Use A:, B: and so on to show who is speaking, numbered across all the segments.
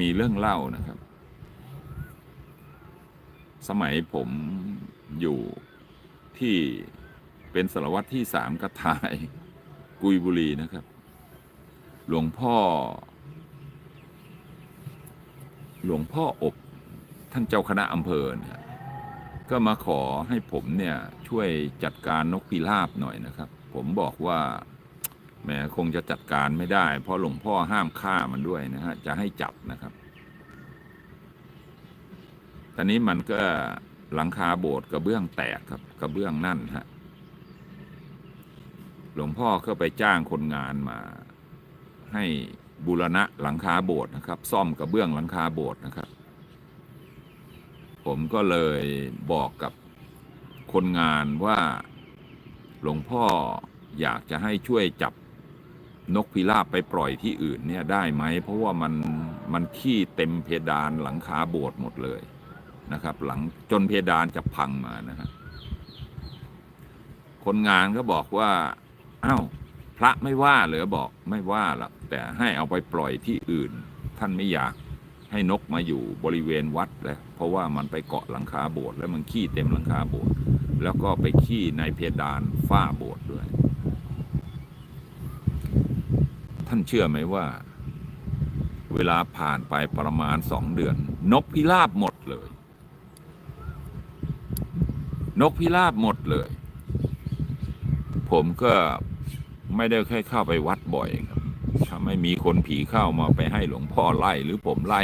A: มีเรื่องเล่านะครับ สมัยผมอยู่ที่เป็นสารวัตรที่สามกระทายกุยบุรีนะครับ หลวงพ่อ หลวงพ่ออบท่านเจ้าคณะอำเภอเนี่ยก็มาขอให้ผมเนี่ยช่วยจัดการนกพิราบหน่อยนะครับ ผมบอกว่า แหมคงจะจัดการไม่ได้ เพราะหลวงพ่อห้ามฆ่ามันด้วยนะฮะ จะให้จับนะครับ ตอนนี้มันก็หลังคาโบสถ์กระเบื้องแตกครับ กระเบื้องนั่นฮะ หลวงพ่อก็ไปจ้างคนงานมา ให้บูรณะหลังคาโบสถ์นะครับ ซ่อมกระเบื้องหลังคาโบสถ์นะครับ ผมก็เลยบอกกับคนงานว่าหลวงพ่ออยากจะให้ช่วยจับ นกพิราบไปปล่อยที่อื่นเนี่ยได้ไหม เพราะว่ามันมันขี้เต็มเพดานหลังคาโบสถ์หมดเลยนะครับ หลังจนเพดานจะพังมานะฮะคนงานก็บอกว่าอ้าวพระไม่ว่าเหรือบอกไม่ว่าหรอกแต่ให้เอาไปปล่อยที่อื่น ท่านไม่อยากให้นกมาอยู่บริเวณวัดแล้วเพราะว่ามันไปเกาะหลังคาโบสถ์แล้วมันขี้เต็มหลังคาโบสถ์แล้วก็ไปขี้ในเพดานฝ้าโบสถ์ด้วย ท่านเชื่อไหมว่า เวลาผ่านไปประมาณสองเดือน นกพิราบหมดเลย นกพิราบหมดเลย ผมก็ไม่ได้แค่เข้าไปวัดบ่อยครับถ้าไม่มีคนผีเข้ามาไปให้หลวงพ่อไล่ หรือผมไล่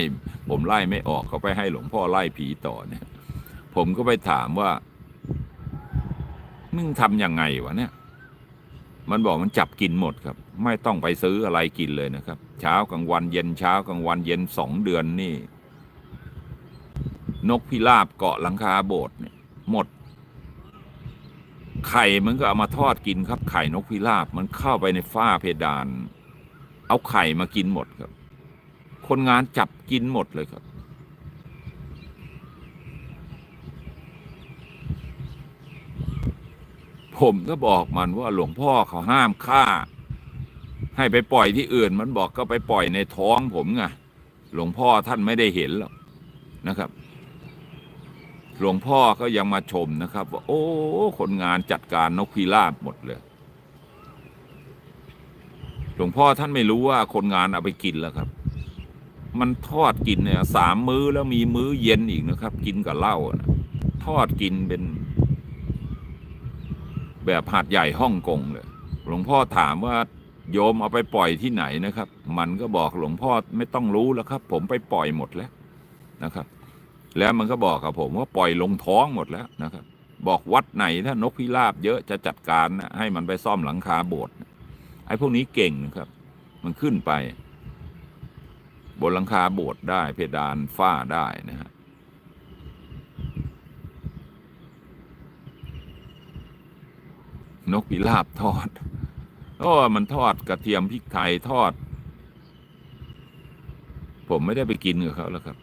A: ผมไล่ไม่ออกก็ไปให้หลวงพ่อไล่ผีต่อเนี่ย ผมก็ไปถามว่า มึงทำยังไงวะเนี่ย มันบอกมันจับกินหมดครับ ไม่ต้องไปซื้ออะไรกินเลยนะครับ เช้ากลางวันเย็นเช้ากลางวันเย็นสองเดือนนี่ นกพิราบเกาะหลังคาโบสถ์เนี่ยหมด ไข่มันก็เอามาทอดกินครับ ไข่นกพิราบมันเข้าไปในฝ้าเพดาน เอาไข่มากินหมดครับ คนงานจับกินหมดเลยครับ ผมก็บอกมันว่าหลวงพ่อเขาห้ามฆ่า ให้ไปปล่อยที่อื่น มันบอกก็ไปปล่อยในท้องผมไงหลวงพ่อท่านไม่ได้เห็นหรอกนะครับ หลวงพ่อก็ยังมาชมนะครับว่าโอ้คนงานจัดการนกพิราบหมดเลยหลวงพ่อท่านไม่รู้ว่าคนงานเอาไปกินแล้วครับ มันทอดกินเนี่ยสามมื้อแล้วมีมื้อเย็นอีกนะครับ กินกับเหล้านะทอดกินเป็น แบบหาดใหญ่ฮ่องกงเลยหลวงพ่อถามว่าโยมเอาไปปล่อยที่ไหนนะครับ มันก็บอกหลวงพ่อไม่ต้องรู้แล้วครับ ผมไปปล่อยหมดแล้วนะครับ แล้วมันก็บอกกับผมว่าปล่อยลงท้องหมดแล้วนะครับ บอกวัดไหนถ้านกพิราบเยอะจะจัดการนะให้มันไปซ่อมหลังคาโบสถ์ไอ้พวกนี้เก่งนะครับ มันขึ้นไป บนหลังคาโบสถ์ได้เพดานฝ้าได้นะฮะ นกพิราบทอดโอ้มันทอดกระเทียมพริกไทยทอด ผมไม่ได้ไปกินกับเขาแล้วครับ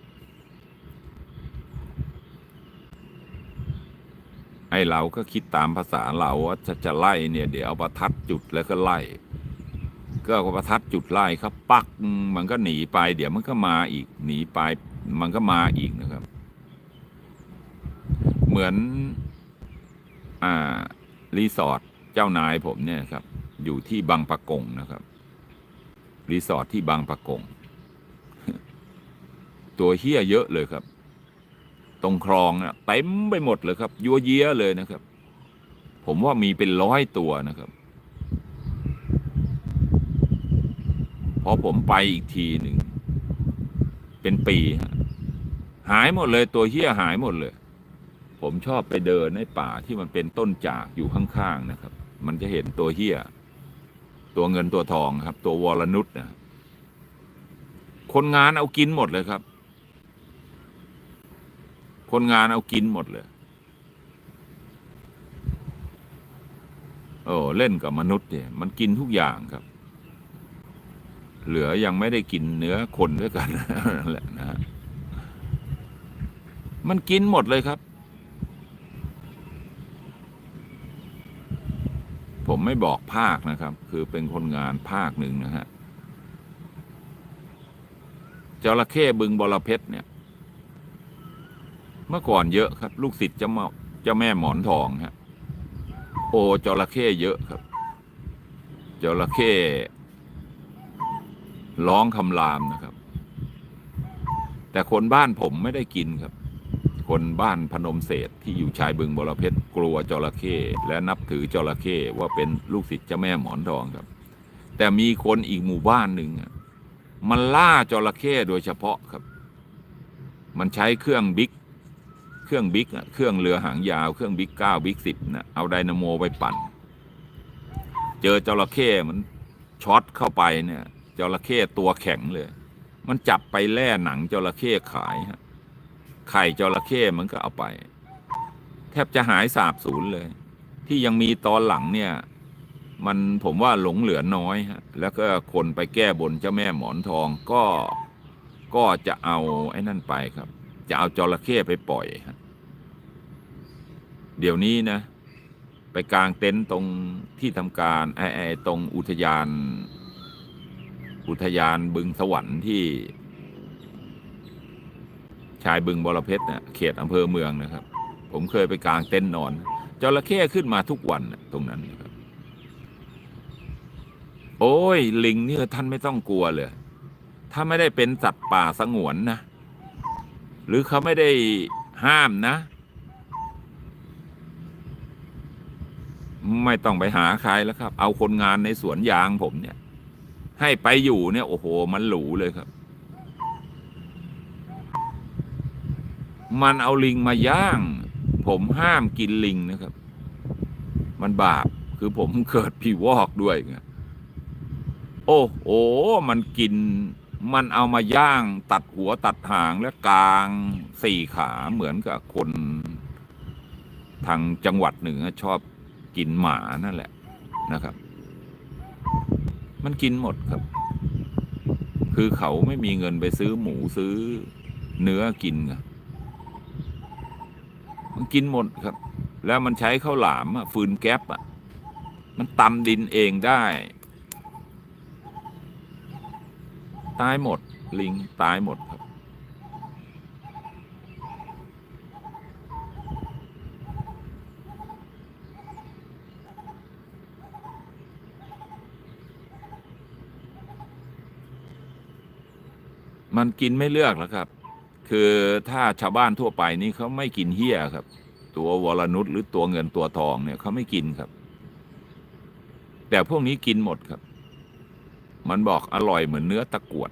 A: ไอ้เราก็คิดตามภาษาเราว่าจะจะไล่เนี่ย เดี๋ยวเอาประทัดจุดแล้วก็ไล่ ก็เอาประทัดจุดไล่ครับ ปักมันก็หนีไป เดี๋ยวมันก็มาอีกหนีไป มันก็มาอีกนะครับ เหมือน อ่า รีสอร์ท เจ้านายผมเนี่ยครับ อยู่ที่บางปะกงนะครับ รีสอร์ทที่บางปะกง ตัวเฮี้ยเยอะเลยครับ ตรงคลองน่ะเต็มไปหมดเลยครับ ยัวเยียเลยนะครับ ผมว่ามีเป็นร้อยตัวนะครับ พอผมไปอีกทีหนึ่ง เป็นปีฮะหายหมดเลยตัวเฮี้ยหายหมดเลยผมชอบไปเดินในป่าที่มันเป็นต้นจากอยู่ข้างๆนะครับ มันจะเห็นตัวเฮียตัวเงินตัวทองครับ ตัววรนุษนะคนงานเอากินหมดเลยครับ คนงานเอากินหมดเลยโอ้เล่นกับมนุษย์เนี่ยมันกินทุกอย่างครับ เหลือยังไม่ได้กินเนื้อคนด้วยกันนั่นแหละนะฮะมันกินหมดเลยครับ ผมไม่บอกภาคนะครับ คือเป็นคนงานภาคหนึ่งนะฮะจระเข้บึงบรเพชรเนี่ย เมื่อก่อนเยอะครับ ลูกศิษย์เจ้าแม่เจ้าแม่หมอนทองฮะโอจระเข้เยอะครับจระเข้ร้องคำรามนะครับ แต่คนบ้านผมไม่ได้กินครับ คนบ้านพนมเศษที่อยู่ชายบึงบรเพชรกลัวจระเข้และนับถือจระเข้ว่าเป็นลูกศิษย์เจ้าแม่หมอนทองครับ แต่มีคนอีกหมู่บ้านหนึ่งมันล่าจระเข้โดยเฉพาะครับ มันใช้เครื่องบิ๊กเครื่องบิ๊กเครื่องเรือหางยาว เครื่องบิ๊กเก้าบิ๊กสิบนะเอาไดนาโมไปปั่น เจอจระเข้มันช็อตเข้าไปเนี่ยจระเข้ตัวแข็งเลย มันจับไปแล่หนังจระเข้ขายฮะ ไข่จระเข้มันก็เอาไป แทบจะหายสาบสูญเลย ที่ยังมีตอนหลังเนี่ย มันผมว่าหลงเหลือน้อยฮะแล้วก็คนไปแก้บนเจ้าแม่หมอนทองก็ก็จะเอาไอ้นั่นไปครับ จะเอาจระเข้ไปปล่อยฮะเดี๋ยวนี้นะ ไปกางเต็นท์ตรงที่ทำการไอไอ้ตรงอุทยาน อุทยานบึงสวรรค์ที่ ชายบึงบรเพชรเนี่ยเขตอำเภอเมืองนะครับ ผมเคยไปกางเต็นท์นอนจระเข้ขึ้นมาทุกวันนะตรงนั้นนะครับ โอ้ย ลิงเนี่ยท่านไม่ต้องกลัวเลย ถ้าไม่ได้เป็นสัตว์ป่าสงวนนะ หรือเขาไม่ได้ห้ามนะ ไม่ต้องไปหาใครแล้วครับ เอาคนงานในสวนยางผมเนี่ย ให้ไปอยู่เนี่ย โอ้โห มันหรูเลยครับ มันเอาลิงมาย่าง ผมห้ามกินลิงนะครับ มันบาปคือผมเกิดพี่วอกด้วยไงโอ้โหมันกิน มันเอามาย่าง ตัดหัวตัดหางและกลางสี่ขาเหมือนกับคน ทางจังหวัดหนึ่งอชอบกินหมานั่นแหละนะครับ มันกินหมดครับ คือเขาไม่มีเงินไปซื้อหมูซื้อเนื้อกินไง มันกินหมดครับ แล้วมันใช้ข้าวหลามฟืนแก๊ปอะ มันตำดินเองได้ ตายหมด ลิงตายหมดครับ มันกินไม่เลือกแล้วครับ คือถ้าชาวบ้านทั่วไปนี่เขาไม่กินเฮี้ยครับ ตัววรนุชหรือตัวเงินตัวทองเนี่ยเขาไม่กินครับ แต่พวกนี้กินหมดครับ มันบอกอร่อยเหมือนเนื้อตะกรวด